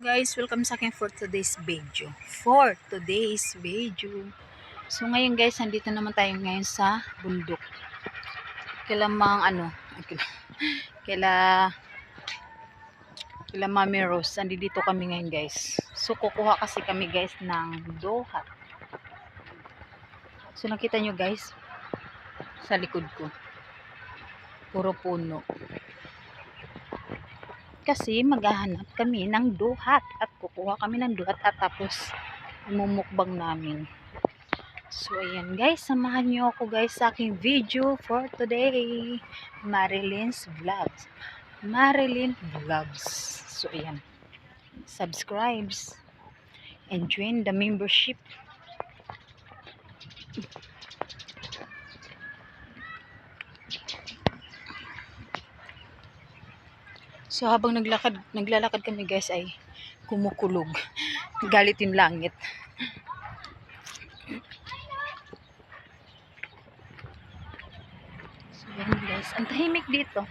Guys, welcome sa akin for today's video. For today's video. So ngayon guys, nandito naman tayo ngayon sa bundok. Kila mang ano, kila, kila, kila Mami Rose. Nandito kami ngayon guys. So kukuha kasi kami guys ng doha. So nakita nyo guys, sa likod ko. Puro puno kasi maghahanap kami ng duhat at kukuha kami ng duhat at tapos imumukbang namin. So ayan guys, samahan niyo ako guys sa aking video for today. Marilyn's Vlogs. Marilyn Vlogs. So ayan. Subscribes and join the membership. So habang naglakad, naglalakad kami guys ay kumukulog. Galit yung langit. So yan guys, ang tahimik dito.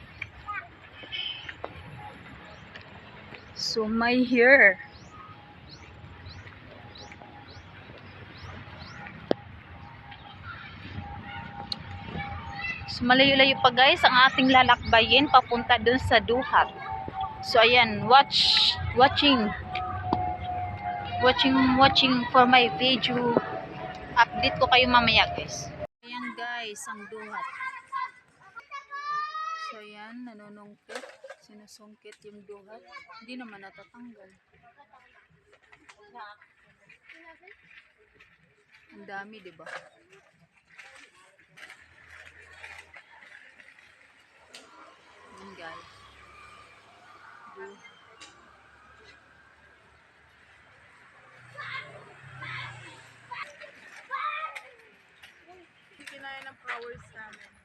So my hair. So malayo-layo pa guys ang ating lalakbayin papunta dun sa Duhat. So ayan, watch watching watching watching for my video. Update ko kayo mamaya, guys. Ayan guys, ang duhat. So ayan, nanunungkit. Sinusungkit yung duhat. Hindi naman natatanggal. Ang dami, 'di ba? Ayan guys natin. Kikinayan ang flowers namin.